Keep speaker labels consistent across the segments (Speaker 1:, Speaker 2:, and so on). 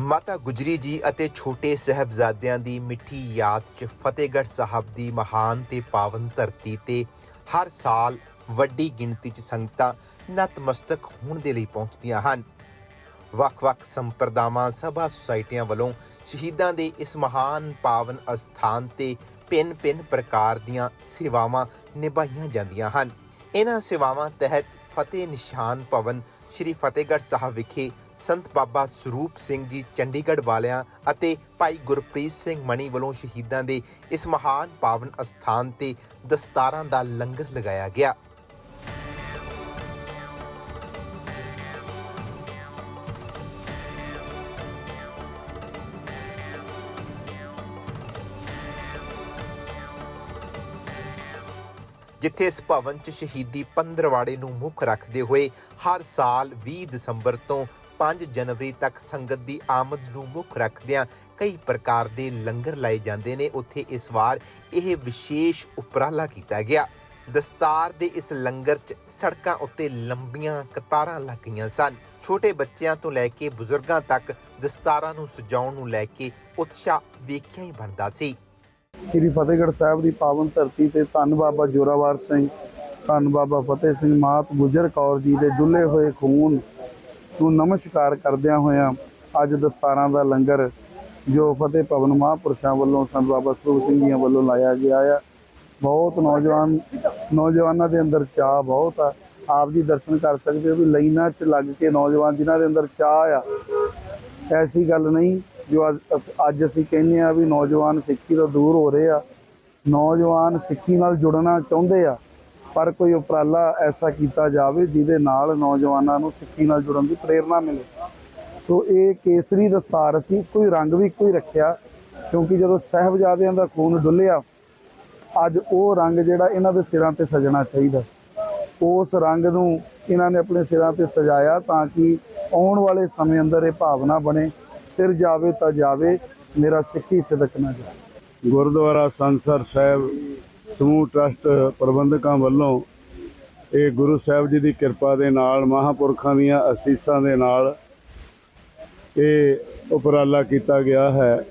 Speaker 1: ਮਾਤਾ ਗੁਜਰੀ ਜੀ ਅਤੇ ਛੋਟੇ ਸਹਿਬਜ਼ਾਦਿਆਂ ਦੀ ਮਿੱਠੀ ਯਾਦ 'ਚ ਫਤਿਹਗੜ੍ਹ ਸਾਹਿਬ ਦੀ ਮਹਾਨ ਤੇ ਪਾਵਨ ਧਰਤੀ ਤੇ ਹਰ ਸਾਲ ਵੱਡੀ ਗਿਣਤੀ 'ਚ ਸੰਗਤਾਂ ਨਤਮਸਤਕ ਹੋਣ ਦੇ ਲਈ ਪਹੁੰਚਦੀਆਂ ਹਨ। ਵੱਖ-ਵੱਖ ਸੰਪਰਦਾਵਾਂ, ਸਭਾ ਸੁਸਾਇਟੀਆਂ ਵੱਲੋਂ ਸ਼ਹੀਦਾਂ ਦੇ ਇਸ ਮਹਾਨ ਪਾਵਨ ਅਸਥਾਨ ਤੇ ਭਿੰਨ-ਭਿੰਨ ਪ੍ਰਕਾਰ ਦੀਆਂ ਸੇਵਾਵਾਂ ਨਿਭਾਈਆਂ ਜਾਂਦੀਆਂ ਹਨ। ਇਹਨਾਂ ਸੇਵਾਵਾਂ ਤਹਿਤ ਫਤਿਹ ਨਿਸ਼ਾਨ ਭਵਨ ਸ੍ਰੀ ਫਤਿਹਗੜ੍ਹ ਸਾਹਿਬ ਵਿਖੇ ਸੰਤ ਬਾਬਾ ਸਰੂਪ ਸਿੰਘ ਜੀ ਚੰਡੀਗੜ੍ਹ ਵਾਲਿਆਂ ਅਤੇ ਭਾਈ ਗੁਰਪ੍ਰੀਤ ਸਿੰਘ ਮਣੀ ਵੱਲੋਂ ਸ਼ਹੀਦਾਂ ਦੇ ਇਸ ਮਹਾਨ ਪਾਵਨ ਅਸਥਾਨ ਤੇ ਦਸਤਾਰਾਂ ਦਾ ਲੰਗਰ ਲਗਾਇਆ ਗਿਆ। ਜਿੱਥੇ ਇਸ ਭਵਨ 'ਚ ਸ਼ਹੀਦੀ ਪੰਦਰਵਾੜੇ ਨੂੰ ਮੁੱਖ ਰੱਖਦੇ ਹੋਏ ਹਰ ਸਾਲ 20 ਦਸੰਬਰ ਤੋਂ 5 ਜਨਵਰੀ ਤੱਕ ਸੰਗਤ ਦੀ ਆਮਦ ਨੂੰ ਮੁੱਖ ਰੱਖਦਿਆਂ ਕਈ ਪ੍ਰਕਾਰ ਦੇ ਲੰਗਰ ਲਾਏ ਜਾਂਦੇ ਨੇ। ਉੱਥੇ ਇਸ ਵਾਰ ਇਹ ਵਿਸ਼ੇਸ਼ ਉਪਰਾਲਾ ਕੀਤਾ ਗਿਆ। ਦਸਤਾਰ ਦੇ ਇਸ ਲੰਗਰ 'ਚ ਸੜਕਾਂ ਉੱਤੇ ਲੰਬੀਆਂ ਕਤਾਰਾਂ ਲੱਗ ਗਈਆਂ ਸਨ। ਛੋਟੇ ਬੱਚਿਆਂ ਤੋਂ ਲੈ ਕੇ ਬਜ਼ੁਰਗਾਂ ਤੱਕ ਦਸਤਾਰਾਂ ਨੂੰ ਸਜਾਉਣ ਨੂੰ ਲੈ ਕੇ ਉਤਸ਼ਾਹ ਵੇਖਿਆ ਹੀ ਬਣਦਾ ਸੀ।
Speaker 2: ਸ੍ਰੀ ਫਤਿਹਗੜ੍ਹ ਸਾਹਿਬ ਦੀ ਪਾਵਨ ਧਰਤੀ ਤੇ ਧੰਨ ਬਾਬਾ ਜੋਰਾਵਰ ਸਿੰਘ, ਧੰਨ ਬਾਬਾ ਫਤਿਹ ਸਿੰਘ ਮਾਤ ਗੁਜਰ ਕੌਰ ਜੀ ਦੇ ਡੁੱਲੇ ਹੋਏ ਖੂਨ ਨੂੰ ਨਮਸਕਾਰ ਕਰਦਿਆਂ ਹੋਇਆਂ ਅੱਜ ਦਸਤਾਰਾਂ ਦਾ ਲੰਗਰ ਜੋ ਫਤਿਹ ਭਵਨ ਮਹਾਂਪੁਰਸ਼ਾਂ ਵੱਲੋਂ ਸੰਤ ਬਾਬਾ ਸਰੂਪ ਸਿੰਘ ਜੀਆਂ ਵੱਲੋਂ ਲਾਇਆ ਗਿਆ ਆ। ਬਹੁਤ ਨੌਜਵਾਨ, ਨੌਜਵਾਨਾਂ ਦੇ ਅੰਦਰ ਚਾਹ ਬਹੁਤ ਆ। ਆਪ ਜੀ ਦਰਸ਼ਨ ਕਰ ਸਕਦੇ ਹੋ ਵੀ ਲਾਈਨਾਂ 'ਚ ਲੱਗ ਕੇ ਨੌਜਵਾਨ ਜਿਨ੍ਹਾਂ ਦੇ ਅੰਦਰ ਚਾਹ ਆ, ਐਸੀ ਗੱਲ ਨਹੀਂ। ਜੋ ਅੱਜ ਅਸ- ਅੱਜ ਅਸੀਂ ਕਹਿੰਦੇ ਆ ਵੀ ਨੌਜਵਾਨ ਸਿੱਖੀ ਤੋਂ ਦੂਰ ਹੋ ਰਹੇ ਆ। ਨੌਜਵਾਨ ਸਿੱਖੀ ਨਾਲ ਜੁੜਨਾ ਚਾਹੁੰਦੇ ਆ, ਪਰ ਕੋਈ ਉਪਰਾਲਾ ਐਸਾ ਕੀਤਾ ਜਾਵੇ ਜਿਹਦੇ ਨਾਲ ਨੌਜਵਾਨਾਂ ਨੂੰ ਸਿੱਖੀ ਨਾਲ ਜੁੜਨ ਦੀ ਪ੍ਰੇਰਣਾ ਮਿਲੇ। ਸੋ ਇਹ ਕੇਸਰੀ ਦਸਤਾਰ ਅਸੀਂ ਕੋਈ ਰੰਗ ਵੀ ਕੋਈ ਰੱਖਿਆ, ਕਿਉਂਕਿ ਜਦੋਂ ਸਹਿਬਜ਼ਾਦਿਆਂ ਦਾ ਖੂਨ ਡੁੱਲਿਆ, ਅੱਜ ਉਹ ਰੰਗ ਜਿਹੜਾ ਇਹਨਾਂ ਦੇ ਸਿਰਾਂ ਤੇ ਸਜਣਾ ਚਾਹੀਦਾ। ਉਸ ਰੰਗ ਨੂੰ ਇਹਨਾਂ ਨੇ ਆਪਣੇ ਸਿਰਾਂ ਤੇ ਸਜਾਇਆ ਤਾਂ ਕਿ ਆਉਣ ਵਾਲੇ ਸਮੇਂ ਅੰਦਰ ਇਹ ਭਾਵਨਾ ਬਣੇ ਸਿਰ ਜਾਵੇ ਤਾਂ ਜਾਵੇ, ਮੇਰਾ ਸਿੱਖੀ ਸਿਦਕ ਨਾ ਜਾਵੇ।
Speaker 3: ਗੁਰਦੁਆਰਾ ਸੰਸਰ ਸਾਹਿਬ, ਸਮੂਹ ਟਰਸਟ ਪ੍ਰਬੰਧਕਾਂ ਵੱਲੋਂ ਇਹ ਗੁਰੂ ਸਾਹਿਬ ਜੀ ਦੀ ਕਿਰਪਾ ਦੇ ਨਾਲ, ਮਹਾਪੁਰਖਾਂ ਦੀਆਂ ਅਸੀਸਾਂ ਦੇ ਨਾਲ ਇਹ ਉਪਰਾਲਾ ਕੀਤਾ ਗਿਆ ਹੈ।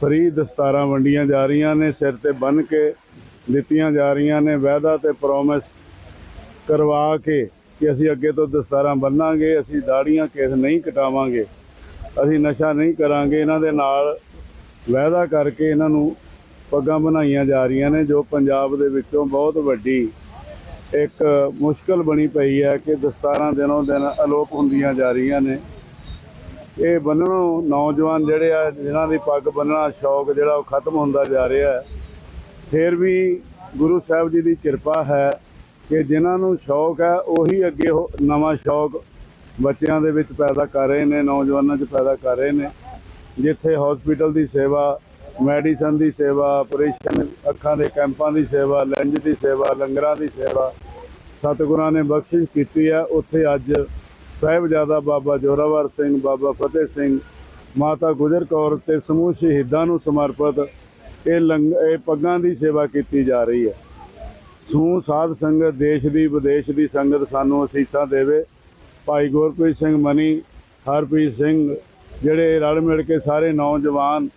Speaker 3: ਫਰੀ ਦਸਤਾਰਾਂ ਵੰਡੀਆਂ ਜਾ ਰਹੀਆਂ ਨੇ, ਸਿਰ ਤੇ ਬੰਨ ਕੇ ਦਿੱਤੀਆਂ ਜਾ ਰਹੀਆਂ ਨੇ, ਵਾਅਦਾ ਤੇ ਪ੍ਰੋਮਿਸ ਕਰਵਾ ਕੇ ਕਿ ਅਸੀਂ ਅੱਗੇ ਤੋਂ ਦਸਤਾਰਾਂ ਬੰਨਾਂਗੇ, ਅਸੀਂ ਦਾੜੀਆਂ ਕੇਸ ਨਹੀਂ ਕਟਾਵਾਂਗੇ। ਅਸੀਂ ਨਸ਼ਾ ਨਹੀਂ ਕਰਾਂਗੇ। ਇਹਨਾਂ ਦੇ ਨਾਲ ਵਾਅਦਾ ਕਰਕੇ ਇਹਨਾਂ ਨੂੰ ਪੱਗਾਂ ਬਣਾਈਆਂ ਜਾ ਰਹੀਆਂ ਨੇ, ਜੋ ਪੰਜਾਬ ਦੇ ਵਿੱਚੋਂ ਬਹੁਤ ਵੱਡੀ ਇੱਕ ਮੁਸ਼ਕਲ ਬਣੀ ਪਈ ਹੈ ਕਿ ਦਸਤਾਰਾਂ ਦਿਨੋਂ ਦਿਨ ਅਲੋਪ ਹੁੰਦੀਆਂ ਜਾ ਰਹੀਆਂ ਨੇ। ਇਹ ਬੰਨਣੋਂ ਨੌਜਵਾਨ ਜਿਹੜੇ ਆ, ਜਿਨ੍ਹਾਂ ਦੀ ਪੱਗ ਬੰਨਣਾ ਸ਼ੌਕ ਜਿਹੜਾ ਉਹ ਖਤਮ ਹੁੰਦਾ ਜਾ ਰਿਹਾ ਹੈ। ਫਿਰ ਵੀ ਗੁਰੂ ਸਾਹਿਬ ਜੀ ਦੀ ਕਿਰਪਾ ਹੈ ਕਿ ਜਿਨ੍ਹਾਂ ਨੂੰ ਸ਼ੌਕ ਹੈ, ਉਹੀ ਅੱਗੇ ਉਹ ਨਵਾਂ ਸ਼ੌਕ ਬੱਚਿਆਂ ਦੇ ਵਿੱਚ ਪੈਦਾ ਕਰ ਰਹੇ ਨੇ, ਨੌਜਵਾਨਾਂ 'ਚ ਪੈਦਾ ਕਰ ਰਹੇ ਨੇ, ਜਿੱਥੇ ਹਸਪੀਟਲ ਦੀ ਸੇਵਾ ਮੈਡੀਸਨ ਦੀ ਸੇਵਾ ਆਪਰੇਸ਼ਨ ਅੱਖਾਂ ਦੇ ਕੈਂਪਾਂ ਦੀ ਸੇਵਾ ਲੈਂਜ ਦੀ ਸੇਵਾ, ਲੰਗਰਾਂ ਦੀ ਸੇਵਾ, ਸਤਿਗੁਰਾਂ ਨੇ ਬਖਸ਼ਿਸ਼ ਕੀਤੀ ਹੈ। ਉੱਥੇ ਅੱਜ ਸਾਹਿਬਜ਼ਾਦਾ ਬਾਬਾ ਜੋਰਾਵਰ ਸਿੰਘ, ਬਾਬਾ ਫਤਿਹ ਸਿੰਘ, ਮਾਤਾ ਗੁਜਰ ਕੌਰ ਤੇ ਸਮੂਹ ਸ਼ਹੀਦਾਂ ਨੂੰ ਸਮਰਪਿਤ ਇਹ ਲੰਗ, ਇਹ ਪੱਗਾਂ ਦੀ ਸੇਵਾ ਕੀਤੀ ਜਾ ਰਹੀ ਹੈ। ਸਮੂਹ ਸਾਧ ਸੰਗਤ, ਦੇਸ਼ ਦੀ, ਵਿਦੇਸ਼ ਦੀ ਸੰਗਤ ਸਾਨੂੰ ਅਸੀਸਾਂ ਦੇਵੇ। ਭਾਈ ਗੁਰਪ੍ਰੀਤ ਸਿੰਘ ਮਨੀ, ਹਰਪ੍ਰੀਤ ਸਿੰਘ, ਜਿਹੜੇ ਰਲ ਮਿਲ ਕੇ ਸਾਰੇ ਨੌਜਵਾਨ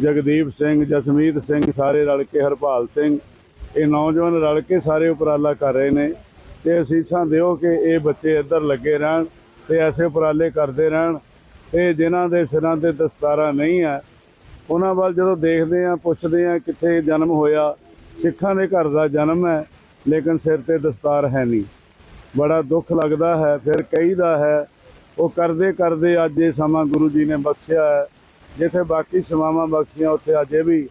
Speaker 3: ਜਗਦੀਪ ਸਿੰਘ, ਜਸਮੀਤ ਸਿੰਘ, ਸਾਰੇ ਰਲ ਕੇ ਹਰਪਾਲ ਸਿੰਘ, ਇਹ ਨੌਜਵਾਨ ਰਲ ਕੇ ਸਾਰੇ ਉਪਰਾਲਾ ਕਰ ਰਹੇ ਨੇ ਤੇ ਅਸੀਸਾਂ ਦਿਓ ਕਿ ਇਹ ਬੱਚੇ ਇੱਧਰ ਲੱਗੇ ਰਹਿਣ ਤੇ ਐਸੇ ਉਪਰਾਲੇ ਕਰਦੇ ਰਹਿਣ। ਇਹ ਜਿਨ੍ਹਾਂ ਦੇ ਸਿਰਾਂ ਤੇ ਦਸਤਾਰਾਂ ਨਹੀਂ ਹੈ, ਉਹਨਾਂ ਵੱਲ ਜਦੋਂ ਦੇਖਦੇ ਆ ਪੁੱਛਦੇ ਆ ਕਿੱਥੇ ਜਨਮ ਹੋਇਆ, ਸਿੱਖਾਂ ਦੇ ਘਰ ਦਾ ਜਨਮ ਹੈ, ਲੇਕਿਨ ਸਿਰ ਤੇ ਦਸਤਾਰ ਹੈ ਨਹੀਂ। ਬੜਾ ਦੁੱਖ ਲੱਗਦਾ ਹੈ, ਫਿਰ ਕਹੀਦਾ ਹੈ, ਉਹ ਕਰਦੇ ਕਰਦੇ ਅੱਜ ਇਹ ਸਮਾਂ ਗੁਰੂ ਜੀ ਨੇ ਬਖਸ਼ਿਆ ਹੈ। ਜਿੱਥੇ ਬਾਕੀ ਸਮਾਵਾਂ ਬਖਸ਼ੀਆਂ, ਉੱਥੇ ਅਜੇ ਵੀ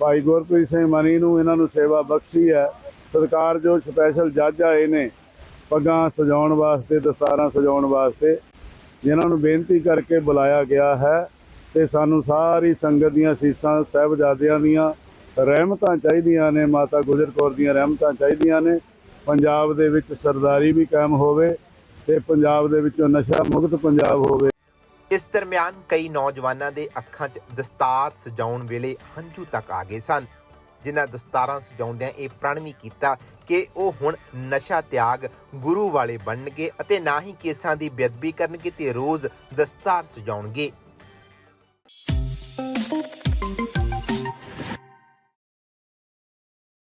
Speaker 3: ਭਾਈ ਗੁਰਪ੍ਰੀਤ ਸਿੰਘ ਮਨੀ ਨੂੰ ਇਹਨਾਂ ਨੂੰ ਸੇਵਾ ਬਖਸ਼ੀ ਹੈ। ਸਰਕਾਰ ਜੋ ਸਪੈਸ਼ਲ ਜੱਜ ਆਏ ਨੇ, ਪੱਗਾਂ ਸਜਾਉਣ ਵਾਸਤੇ, ਦਸਤਾਰਾਂ ਸਜਾਉਣ ਵਾਸਤੇ, ਜਿਨ੍ਹਾਂ ਨੂੰ ਬੇਨਤੀ ਕਰਕੇ ਬੁਲਾਇਆ ਗਿਆ ਹੈ ਤੇ ਸਾਨੂੰ ਸਾਰੀ ਸੰਗਤ ਦੀਆਂ ਸੀਸਾਂ, ਸਾਹਿਬਜ਼ਾਦਿਆਂ ਦੀਆਂ ਰਹਿਮਤਾਂ ਚਾਹੀਦੀਆਂ ਨੇ, ਮਾਤਾ ਗੁਜਰ ਕੌਰ ਦੀਆਂ ਰਹਿਮਤਾਂ ਚਾਹੀਦੀਆਂ ਨੇ। ਪੰਜਾਬ ਦੇ ਵਿੱਚ ਸਰਦਾਰੀ ਵੀ ਕਾਇਮ ਹੋਵੇ ਤੇ ਪੰਜਾਬ ਦੇ ਵਿੱਚੋਂ ਨਸ਼ਾ ਮੁਕਤ ਪੰਜਾਬ ਹੋਵੇ।
Speaker 1: ਇਸ ਦਰਮਿਆਨ ਕਈ ਨੌਜਵਾਨਾਂ ਦੇ ਅੱਖਾਂ 'ਚ ਦਸਤਾਰ ਸਜਾਉਣ ਵੇਲੇ ਹੰਝੂ ਤੱਕ ਆ ਗਏ ਸਨ। ਜਿਨ੍ਹਾਂ ਦਸਤਾਰਾਂ ਸਜਾਉਂਦਿਆਂ ਇਹ ਪ੍ਰਣ ਵੀ ਕੀਤਾ ਕਿ ਉਹ ਹੁਣ ਨਸ਼ਾ ਤਿਆਗ ਗੁਰੂ ਵਾਲੇ ਬਣਨਗੇ ਅਤੇ ਨਾ ਹੀ ਕੇਸਾਂ ਦੀ ਬੇਅਦਬੀ ਕਰਨਗੇ ਤੇ ਰੋਜ਼ ਦਸਤਾਰ ਸਜਾਉਣਗੇ।